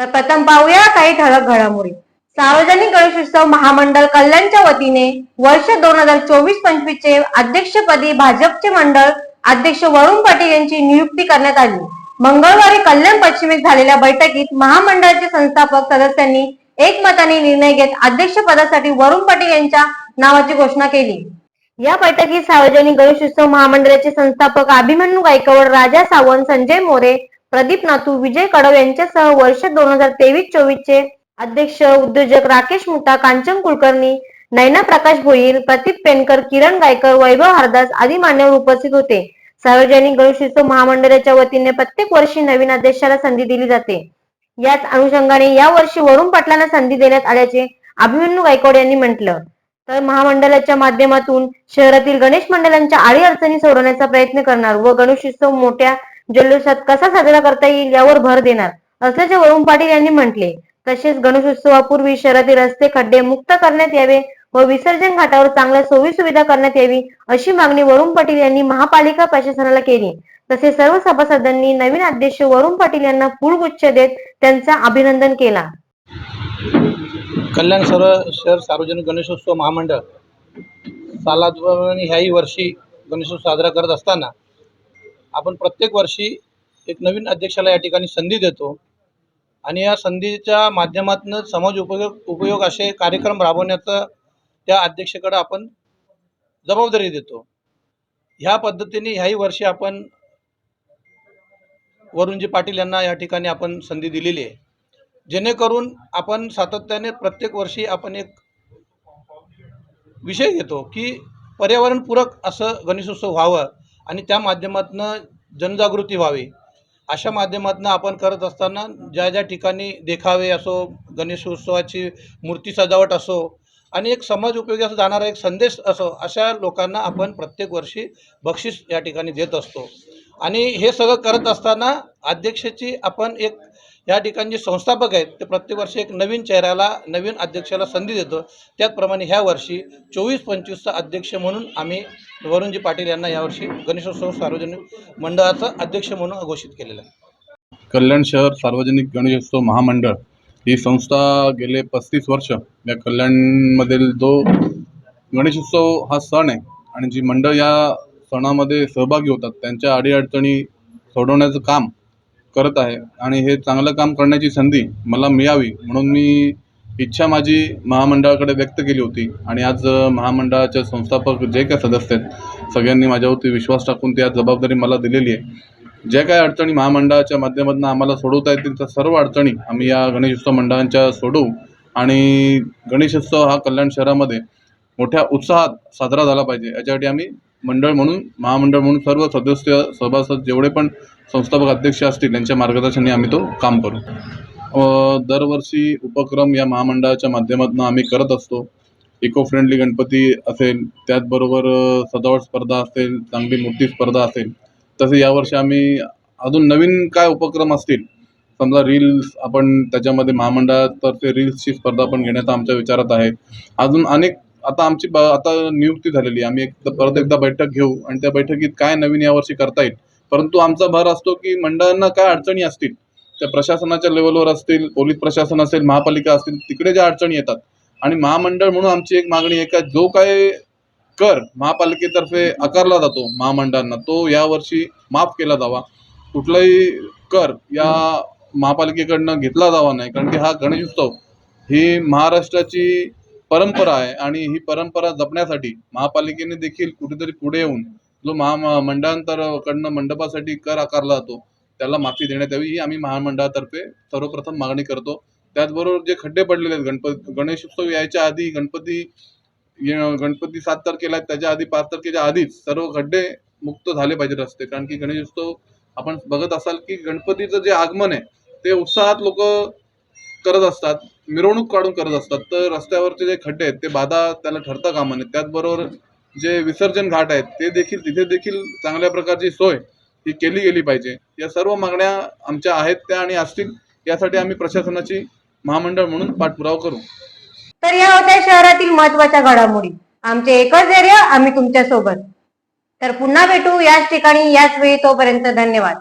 तर प्रथम पाहूया काही ठळक घडामोडी. सार्वजनिक गणेशोत्सव महामंडळ कल्याणच्या वतीने वर्ष दोन हजार चोवीस पंचवीस चे अध्यक्षपदी भाजपचे मंडळ अध्यक्ष वरुण पाटील यांची नियुक्ती करण्यात आली. मंगळवारी कल्याण पश्चिमेत झालेल्या बैठकीत महामंडळाचे संस्थापक सदस्यांनी एकमताने निर्णय घेत अध्यक्षपदासाठी वरुण पाटील यांच्या नावाची घोषणा केली. या बैठकीत सार्वजनिक गणेशोत्सव महामंडळाचे संस्थापक अभिमन्यू गायकवाड राजा सावंत संजय मोरे प्रदीप नातू विजय कडव यांच्यासह वर्ष दोन हजार तेवीस चोवीस चे अध्यक्ष उद्योजक राकेश मुटा कांचन कुलकर्णी नैना प्रकाश भोईर प्रतीप पेनकर किरण गायकर वैभव हरदास आदी मान्यवर उपस्थित होते. सार्वजनिक गणेशोत्सव महामंडळाच्या वतीने प्रत्येक वर्षी नवीन अध्यक्षाला संधी दिली जाते. याच अनुषंगाने या वर्षी वरुण पाटलांना संधी देण्यात आल्याचे अभिमन्यू गायकवाड यांनी म्हटलं. तर महामंडळाच्या माध्यमातून शहरातील गणेश मंडळांच्या आळी अडचणी सोडवण्याचा प्रयत्न करणार व गणेशोत्सव मोठ्या जल्लोषात कसा साजरा करता येईल यावर भर देणार? असल्याचे वरुण पाटील यांनी म्हटले तसेच गणेशोत्सवापूर्वी शहरातील रस्ते खड्डे मुक्त करण्यात यावे व विसर्जन घाटावर चांगल्या सोयी सुविधा करण्यात यावी अशी मागणी वरुण पाटील यांनी महापालिका प्रशासनाला केली. तसेच सर्व सभासदांनी नवीन अध्यक्ष वरुण पाटील यांना फुलगुच्छ देत त्यांचा अभिनंदन केला. कल्याण सर्व शहर सार्वजनिक गणेशोत्सव महामंडळ सालाद्वारे ह्याही वर्षी गणेशोत्सव साजरा करत असताना आपण प्रत्येक वर्षी एक नवीन अध्यक्षाला या ठिकाणी संधी देतो. आणि या संधीच्या माध्यमातून समाज उपयोग उपयोग असे कार्यक्रम राबवण्याचं त्या अध्यक्षकडे आपण जबाबदारी देतो. ह्या पद्धतीने ह्याही वर्षी आपण वरुणजी पाटील यांना या ठिकाणी आपण संधी दिलेली आहे. जेणेकरून आपण सातत्याने प्रत्येक वर्षी आपण एक विषय घेतो की पर्यावरणपूरक असं गणेशोत्सव व्हावं आणि त्या माध्यमातून जनजागृती व्हावी. अशा माध्यमातून आपण करत असताना ज्या ज्या ठिकाणी देखावे असो गणेशोत्सवाची मूर्ती सजावट असो आणि एक समाज उपयोगी असं जाणारा एक संदेश असो अशा लोकांना आपण प्रत्येक वर्षी बक्षीस या ठिकाणी देत असतो. आणि हे सगळं करत असताना अध्यक्षाची आपण एक या ठिकाणी जे संस्थापक आहेत ते प्रत्येक वर्षी एक नवीन चेहऱ्याला नवीन अध्यक्षाला संधी देतो. त्याचप्रमाणे ह्या वर्षी चोवीस पंचवीसचा अध्यक्ष म्हणून आम्ही वरुणजी पाटील यांना यावर्षी गणेशोत्सव सार्वजनिक मंडळाचं अध्यक्ष म्हणून घोषित केलेलं आहे. कल्याण शहर सार्वजनिक गणेशोत्सव महामंडळ ही संस्था गेले पस्तीस वर्ष या कल्याणमधील जो गणेशोत्सव हा सण आहे आणि जी मंडळ या सणामध्ये सहभागी होतात त्यांच्या अडीअडचणी सोडवण्याचं काम करत आहे आणि हे चांगलं काम करण्याची संधी मला मिळावी म्हणून मी इच्छा माझी महामंडळाकडे व्यक्त केली होती. आणि आज महामंडळाच्या संस्थापक जे काय सदस्य आहेत सगळ्यांनी माझ्यावरती विश्वास टाकून ती आज जबाबदारी मला दिलेली आहे. ज्या काय अडचणी महामंडळाच्या माध्यमातून आम्हाला सोडवता येतील त्या सर्व अडचणी आम्ही या गणेशोत्सव मंडळांच्या सोडवू. आणि गणेशोत्सव हा कल्याण शहरामध्ये मोठ्या उत्साहात साजरा झाला पाहिजे. याच्यासाठी आम्ही मंडळ म्हणून महामंडळ म्हणून सर्व सदस्य सभासद जेवढे पण संस्थापक अध्यक्ष असतील यांच्या मार्गदर्शनाने आम्ही तो काम करू. दरवर्षी उपक्रम या महामंडळाच्या माध्यमातून आम्ही करत असतो. इको फ्रेंडली गणपती असेल त्याचबरोबर सजावट स्पर्धा असेल चांगली मूर्ती स्पर्धा असेल तसे यावर्षी आम्ही अजून नवीन काय उपक्रम असतील समजा रील्स आपण त्याच्यामध्ये महामंडळातर्फे रील्सची स्पर्धा पण घेण्याचा आमच्या विचारात आहे. अजून अनेक आता आमची आता नियुक्ती झालेली आहे. आम्ही एक परत एकदा बैठक घेऊ आणि त्या बैठकीत काय नवीन यावर्षी करता येईल परंतु आमचा भर असतो की मंडळांना काय अडचणी असतील त्या प्रशासनाच्या लेवलवर असतील पोलीस प्रशासन असेल महापालिका असतील तिकडे ज्या अडचणी येतात. आणि महामंडळ म्हणून आमची एक मागणी आहे का जो काय कर महापालिकेतर्फे आकारला जातो महामंडळांना तो यावर्षी माफ केला जावा. कुठलाही कर या महापालिकेकडनं घेतला जावा नाही कारण की हा गणेशोत्सव ही महाराष्ट्राची परंपरा आहे आणि ही परंपरा जपण्यासाठी महापालिकेने देखील कुठेतरी पुढे येऊन जो महा मंडळांतरकडनं मंडपासाठी कर आकारला जातो त्याला माफी देण्यात यावी ही आम्ही महामंडळातर्फे सर्वप्रथम मागणी करतो. त्याचबरोबर जे खड्डे पडलेले आहेत गणपती गणेशोत्सव यायच्या आधी गणपती गणपती सात तारखेला आहेत, त्याच्या आधी पाच तारखेच्या आधीच सर्व खड्डे मुक्त झाले पाहिजे रस्ते. कारण की गणेशोत्सव आपण बघत असाल की गणपतीचं जे आगमन आहे ते उत्साहात लोक करत असतात मिरवणूक काढून करत असतात. तर रस्त्यावरचे जे खड्डे आहेत ते बाधा त्याला ठरता कामा नये. त्याचबरोबर जे विसर्जन घाट आहेत ते देखील तिथे देखील चांगल्या प्रकारची सोय ही केली गेली पाहिजे. या सर्व मागण्या आमच्या आहेत त्या आणि असतील यासाठी आम्ही प्रशासनाची महामंडळ म्हणून पाठपुरावा करू. तर या होत्या शहरातील महत्त्वाच्या घडामोडी. आमचे एकच एरिया आम्ही तुमच्यासोबत तर पुन्हा भेटू याच ठिकाणी याच वेळी तोपर्यंत धन्यवाद.